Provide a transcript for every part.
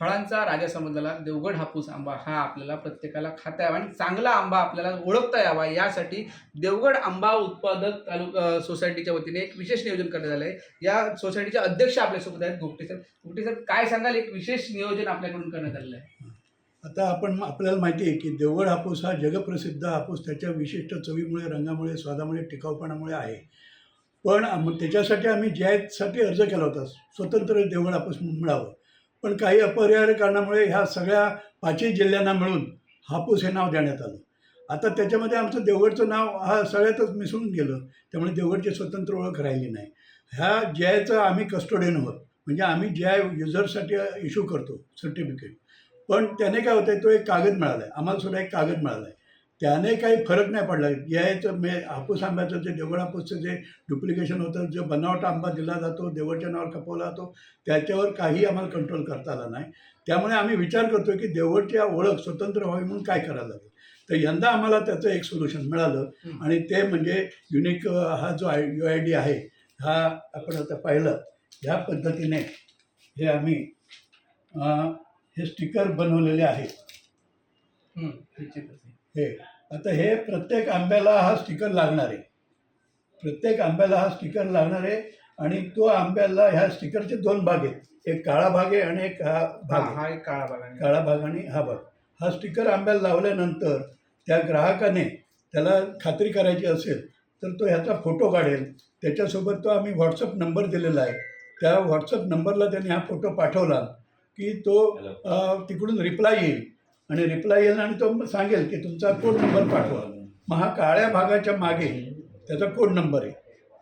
फळांचा राजा समजलेला देवगड हापूस आंबा हा आपल्याला प्रत्येकाला खाता यावा आणि चांगला आंबा आपल्याला ओळखता यावा. यासाठी देवगड आंबा उत्पादक तालुका सोसायटीच्या वतीने एक विशेष नियोजन करण्यात आलं आहे या सोसायटीचे अध्यक्ष आपल्यासोबत आहेत गोपटे सर गोपटे सर काय सांगाल? एक विशेष नियोजन आपल्याकडून करण्यात आलेलं आहे आता आपण आपल्याला माहिती आहे की देवगड हापूस हा जगप्रसिद्ध हापूस. त्याच्या विशिष्ट चवीमुळे रंगामुळे स्वादामुळे टिकाऊपणामुळे आहे. पण त्याच्यासाठी आम्ही जॅजसाठी अर्ज केला होता स्वतंत्र देवगड हापूस मिळावं. पण काही अपरिहार्य कारणामुळे ह्या सगळ्या पाचही जिल्ह्यांना मिळून हापूस हे नाव देण्यात आलं. आता त्याच्यामध्ये आमचं देवगडचं नाव हा सगळ्यातच मिसळून गेलं. त्यामुळे देवगडची स्वतंत्र ओळख राहिली नाही. ह्या जयचं आम्ही कस्टोडियन आहोत म्हणजे आम्ही जय युजरसाठी इश्यू करतो सर्टिफिकेट पण त्याने काय होतं तो एक कागद मिळाला आहे आम्हाला सुद्धा एक कागद मिळाला आहे त्याने काही फरक नाही पडला. याचं मे हापूस आंब्याचं जे देवगड हापूसचं जे डुप्लिकेशन होतं जो बनावट आंबा दिला जातो देवगडच्या नावावर खपवला जातो त्याच्यावर काही आम्हाला कंट्रोल करता आला नाही. त्यामुळे आम्ही विचार करतो की देवगडची ओळख स्वतंत्र व्हावी म्हणून काय करायला लागेल? तर यंदा आम्हाला त्याचं एक सोल्युशन मिळालं. आणि ते म्हणजे युनिक हा जो आय यू आय डी आहे हा आपण आता पाहिलं. ह्या पद्धतीने हे आम्ही हे स्टिकर बनवलेले आहेत हं. हे आता हे प्रत्येक आंब्याला हा स्टिकर लागणार आहे. प्रत्येक आंब्याला हा स्टिकर लागणार आहे आणि तो आंब्याला ह्या स्टिकरचे दोन भाग आहेत. एक काळा भाग आहे आणि एक हा भाग हा एक काळा भाग आहे. काळा भाग आणि हा भाग. हा स्टिकर आंब्याला लावल्यानंतर त्या ग्राहकाने त्याला खात्री करायची असेल तर तो ह्याचा फोटो काढेल. त्याच्यासोबत तो आम्ही व्हॉट्सअप नंबर दिलेला आहे. त्या व्हॉट्सअप नंबरला त्याने हा फोटो पाठवला की तो तिकडून रिप्लाय येईल. आणि रिप्लाय येईल आणि तो सांगेल की तुमचा कोड नंबर पाठवा. मग हा काळ्या भागाच्या मागे त्याचा कोड नंबर आहे.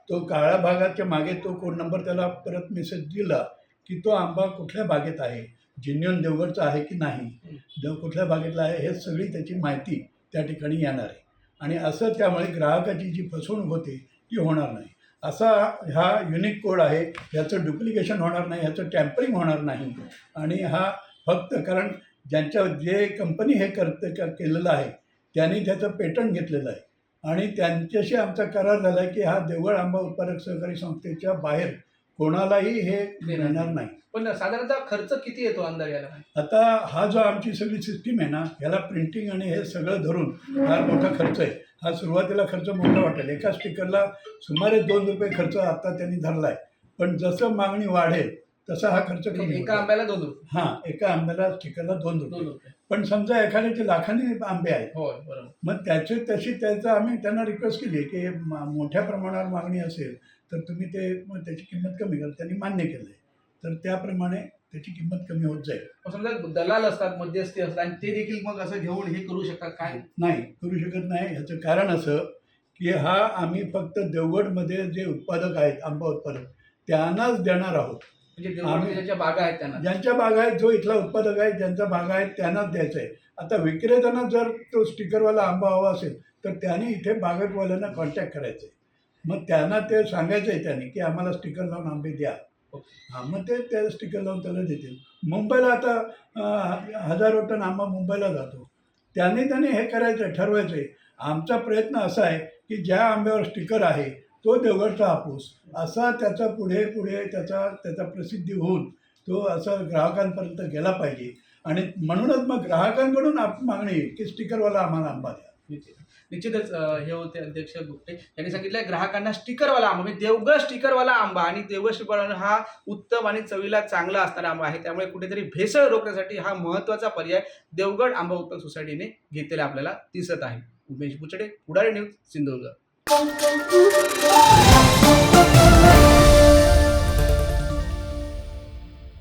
तो काळ्या भागाच्या मागे तो कोड नंबर त्याला परत मेसेज दिला की तो आंबा कुठल्या बागेत आहे? जिन्यन देवगडचा आहे की नाही? देव कुठल्या बागेतला आहे? हे सगळी त्याची माहिती त्या ठिकाणी येणार आहे. आणि असं त्यामुळे ग्राहकाची जी फसवणूक होते ती होणार नाही. असा हा युनिक कोड आहे. ह्याचं डुप्लिकेशन होणार नाही. ह्याचं टॅम्परिंग होणार नाही. आणि हा फक्त कारण ज्यांच्या जे कंपनी हे करते का केलेलं आहे त्यांनी त्याचं पेटंट घेतलेलं आहे. आणि त्यांच्याशी आमचा करार झाला आहे की हा देवगड आंबा उत्पादक सहकारी संस्थेच्या बाहेर कोणालाही हे मिळणार नाही. पण साधारणतः खर्च किती येतो अंदाज याला? आता हा जो आमची सगळी सिस्टीम आहे ना ह्याला प्रिंटिंग आणि हे सगळं धरून हा मोठा खर्च आहे. हा सुरुवातीला खर्च मोठा वाटेल. एका स्टिकरला सुमारे दोन रुपये खर्च आता त्यांनी धरला आहे पण जसं मागणी वाढेल तसा हा खर्च कमी एका. आंब्याला दोन रुपये. हां एका आंब्याला स्टिकरला दोन दोन रुपये. रुपये पण समजा एखाद्याचे लाखांनी आंबे आहेत होय बरोबर. मग त्याचे तशी त्याचं आम्ही त्यांना रिक्वेस्ट केली की म- मोठ्या प्रमाणावर मागणी असेल तर तुम्ही ते मग त्याची किंमत कमी करा. त्यांनी मान्य केलं आहे तर त्याप्रमाणे त्याची किंमत कमी होत जाईल. मग समजा दलाल असतात मध्यस्थी असतात आणि ते देखील मग असं घेऊन हे करू शकतात काय? नाही करू शकत नाही. ह्याचं कारण असं की हा आम्ही फक्त देवगडमध्ये जे उत्पादक आहेत आंबा उत्पादक त्यांनाच देणार आहोत. म्हणजे आम्ही- ज्याच्या बागा आहेत त्यांना. ज्यांच्या बागा आहेत जो इथला उत्पादक आहे ज्यांचा बागा आहे त्यांनाच द्यायचं आहे. आता विक्रेत्यांना जर तो स्टिकरवाला आंबा हवा असेल तर त्यांनी इथे बागतवाल्यांना कॉन्टॅक्ट करायचं आहे. मग त्यांना ते सांगायचं आहे त्यांनी की आम्हाला स्टिकर लावून आंबे द्या. हां मग ते त्या स्टिकर लावून त्याला देतील. मुंबईला आता अं, हजारो टन आंबा मुंबईला जातो. त्याने त्याने हे करायचं आहे ठरवायचं आहे आमचा प्रयत्न असा आहे की ज्या आंब्यावर स्टिकर आहे तो देवगडचा हापूस. असा त्याचा पुढे पुढे त्याचा त्याचा प्रसिद्धी होऊन तो असा ग्राहकांपर्यंत गेला पाहिजे. आणि म्हणूनच मग ग्राहकांकडून आप मागणी की स्टिकरवाला आम्हाला आंबा द्या. निश्चितच. हे होते अध्यक्ष गुप्ते. यांनी सांगितलं ग्राहकांना स्टिकरवाला आंबा म्हणजे देवगड स्टिकरवाला आंबा आणि देवगड स्टिकरवाला हा उत्तम आणि चवीला चांगला असणारा आंबा आहे. त्यामुळे कुठेतरी भेसळ रोखण्यासाठी हा महत्त्वाचा पर्याय देवगड आंबा उत्तम सोसायटीने घेतलेला आपल्याला दिसत आहे. उमेश बुचडे पुढारी न्यूज सिंधुदुर्ग. Bye.